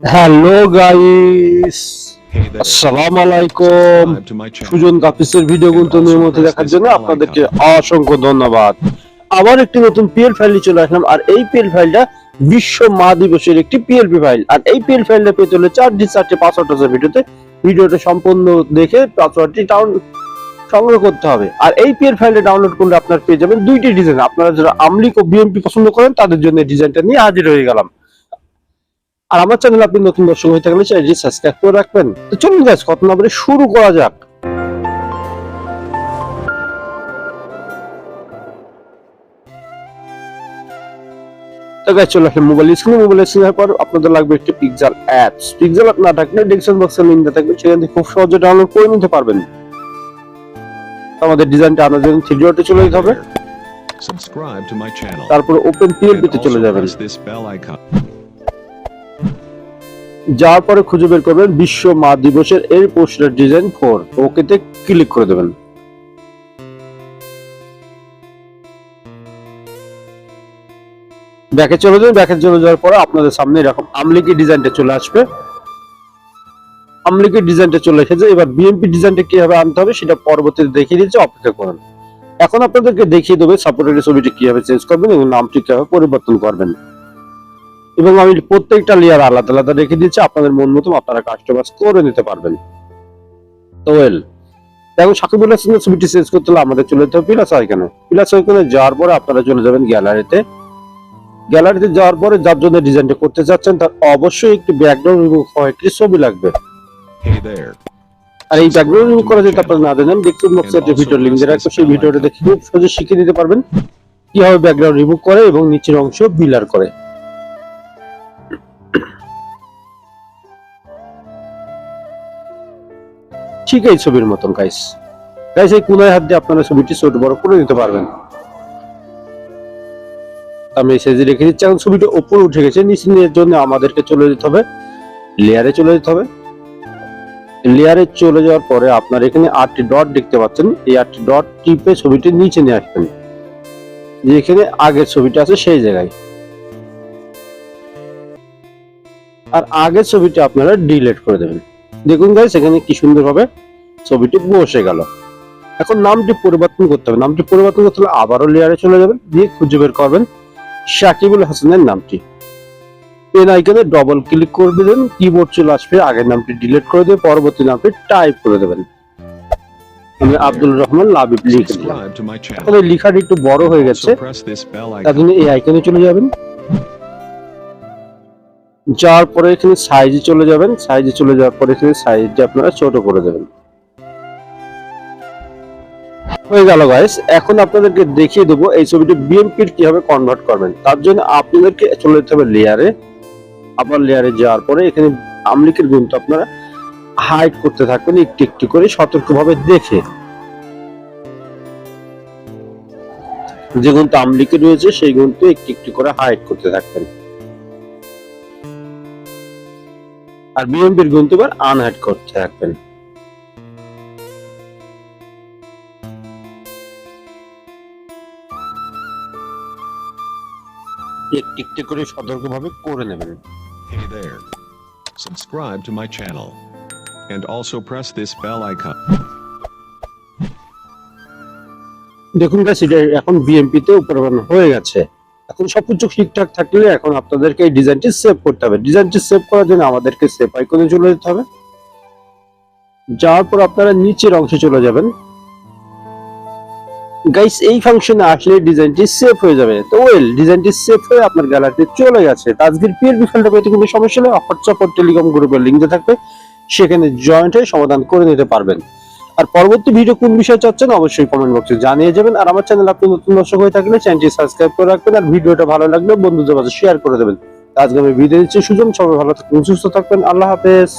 Hello guys. আসসালামু আলাইকুম. সুজন কাপিসের ভিডিও গুলো নিয়মিত দেখার জন্য আপনাদেরকে অসংখ্য ধন্যবাদ। আবার একটি নতুন পিএল ফাইল চলে আসলাম আর এই পিএল ফাইলটা বিশ্ব মা দিবসের একটি পিএলপি ফাইল আর এই পিএল ফাইলটা পেতে হলে চারটি চারটি পাসওয়ার্ড আছে ভিডিওতে ভিডিওটা সম্পূর্ণ দেখে পাসওয়ার্ডটি ডাউন সংগ্রহ করতে হবে। আর এই পিএল ফাইলটা ডাউনলোড করলে আপনার পেয়ে যাবেন দুইটি ডিজাইন আপনারা যারা আমলিক ও বিএমপি পছন্দ করেন তাদের জন্য ডিজাইনটা নিয়ে হাজির হয়ে গেলাম। আর আমার চ্যানেল আপনি নতুন দর্শক হয়ে থাকলে চ্যানেলটি সাবস্ক্রাইব করে রাখবেন। তো চলুন গাইস কত না বলে শুরু করা যাক। তো গাইস চলে আসলে মোবাইল স্ক্রিনে মোবাইল স্ক্রিনের পর আপনাদের লাগবে একটি পিক্সেল অ্যাপস পিক্সেল অ্যাপ না থাকলে ডেসক্রিপশন বক্সে লিংক দেওয়া থাকবে সেখান থেকে খুব সহজে ডাউনলোড করে নিতে পারবেন। আমাদের ডিজাইনটা আনার জন্য থ্রি ডটে চলে যেতে হবে. তারপর ওপেন পিএলপি তে চলে যাবেন। যাওয়ার পরে খুঁজে বের করবেন বিশ্ব মা দিবসের এর পোস্টার ডিজাইন ফোর ওকেতে ক্লিক করে দেবেন। ব্যাকে চলে যাবেন ব্যাকে চলে যাওয়ার পরে আপনাদের সামনে এরকম আমলিকি ডিজাইনটা চলে আসবে। আমলিকি ডিজাইনটা চলে এসেছে, এবার বিএমপি ডিজাইনটা কীভাবে আনতে হবে সেটা পরবর্তীতে দেখিয়ে দিচ্ছে, অপেক্ষা করুন। এখন আপনাদেরকে দেখিয়ে দেবে সাপোর্টের ছবিটি কীভাবে চেঞ্জ করবেন এবং নামটি কীভাবে পরিবর্তন করবেন। এবং আমি প্রত্যেকটা লেয়ার আলাদা আলাদা রেখে দিচ্ছি আপনাদের মন মতো আপনারা কাস্টমাইজ করে নিতে পারবেন। তো ওয়েল দেখো সাকিবুল হাসানের ছবিটি চেঞ্জ করতে হলে আমাদের চলে যেতে হবে পিলাস আইকনে পিলাস আইকনে যাওয়ার পরে আপনারা চলে যাবেন গ্যালারিতে গ্যালারিতে যাওয়ার পরে যার জন্য ডিজাইনটা করতে চাচ্ছেন তার অবশ্যই একটি ব্যাকগ্রাউন্ড রিমুভ হওয়া একটি ছবি লাগবে। আর এই ব্যাকগ্রাউন্ড রিমুভ করা যদি আপনারা না জানেন ডিসক্রিপশন বক্সে একটা ভিডিও লিংক দিয়ে আছে সেই ভিডিওটা দেখে খুব সহজে শিখে নিতে পারবেন। কীভাবে ব্যাকগ্রাউন্ড রিমুভ করে এবং নিচের অংশ বিলার করে। ঠিক এই ছবির মতন গাইস গাইস এই কোনায় হাত দিয়ে আপনারা ছবিটি ছোট বড় করে নিতে পারবেন। আমি সাইজে রেখে দিচ্ছি, এখন ছবিটা উপরে উঠে গেছে, নিচে নেওয়ার জন্য আমাদেরকে চলে যেতে হবে লেয়ারে চলে যেতে হবে। লেয়ারে চলে যাওয়ার পরে আপনার এখানে আটটি ডট দেখতে পাচ্ছেন। এই আটটি ডট টিপে ছবিটি নিচে নিয়ে আসবেন। যেখানে আগের ছবিটা আছে সেই জায়গায়। আর আগের ছবিটা আপনারা ডিলিট করে দেবেন। দেখুন গাইস এখানে কি সুন্দরভাবে ছবিটি বসে গেল। এখন নামটি পরিবর্তন করতে হবে। নামটি পরিবর্তন করতে হলে আবারও লেয়ারে চলে যাবেন দিয়ে খুঁজে বের করবেন সাকিবুল হাসানের নামটি। পেন আইকনে ডবল ক্লিক করে দিবেন কিবোর্ড চলে আসবে আগের নামটি ডিলিট করে দিয়ে পরবর্তী নামটি টাইপ করে দেবেন। আমি আব্দুল রহমান লাবিব লিখে দিলাম। লেখাটি একটু বড় হয়ে গেছে। তার জন্য এই আইকনে চলে যাবেন। যাওয়ার পরে এখানে সাইজে চলে যাবেন। সাইজে চলে যাওয়ার পরে এখানে সাইজটা আপনারা ছোট করে দেবেন। হয়ে গেল গাইস এখন আপনাদেরকে দেখিয়ে দেবো এই ছবিটি বিএমপির কীভাবে কনভার্ট করবেন। তার জন্য আপনাদেরকে চলে যেতে হবে লেয়ারে আবার লেয়ারে যাওয়ার পরে এখানে আমলিকের গুণটা আপনারা হাইড করতে থাকবেন, একটু একটু করে সতর্কভাবে দেখে। যে গুণটা আমলিকে রয়েছে, সেই গুণটা একটু একটু করে হাইড করতে থাকবেন। আর বিএমপির গুণটা এবার আনহাইড করতে থাকবেন একটু করে সতর্কভাবে করে নেবেন Hey there. Subscribe to my channel. And also press this bell icon. দেখুন গাছ এটা এখন বিএমপি তে উপরে হয়ে গেছে এখন সবকিছু ঠিকঠাক থাকলে এখন আপনাদেরকে এই ডিজাইনটি সেভ করতে হবে। ডিজাইনটি সেভ করার জন্য আমাদেরকে সেভ আইকনে চলে যেতে হবে। যাওয়ার পর আপনারা নিচের অংশে চলে যাবেন। গাইস এই ফাংশনে আসলে ডিজাইনটি সেভ হয়ে যাবে। তো ওয়েল ডিজাইনটি সেভ হয়ে আপনার গ্যালারিতে চলে গেছে। তো আজকের পিএলপি ফাইলটা পেতে কোনো সমস্যা নেই। হোয়াটসঅ্যাপ টেলিকম গ্রুপের লিঙ্ক থাকবে। সেখানে জয়েন্ট হয়ে সমাধান করে নিতে পারবেন। আর পরবর্তী ভিডিও কোন বিষয়ে চাচ্ছেন অবশ্যই কমেন্ট বক্সে জানিয়ে যাবেন। আর আমার চ্যানেল আপনি নতুন দর্শক হয়ে থাকলে চ্যানেলটি সাবস্ক্রাইব করে রাখবেন আর ভিডিওটা ভালো লাগলে বন্ধুদের মাঝে শেয়ার করে দেবেন। আজকে আমি ভিডিও দিচ্ছি সুজন, সবাই ভালো থাকবেন, সুস্থ থাকবেন, আল্লাহ হাফেজ।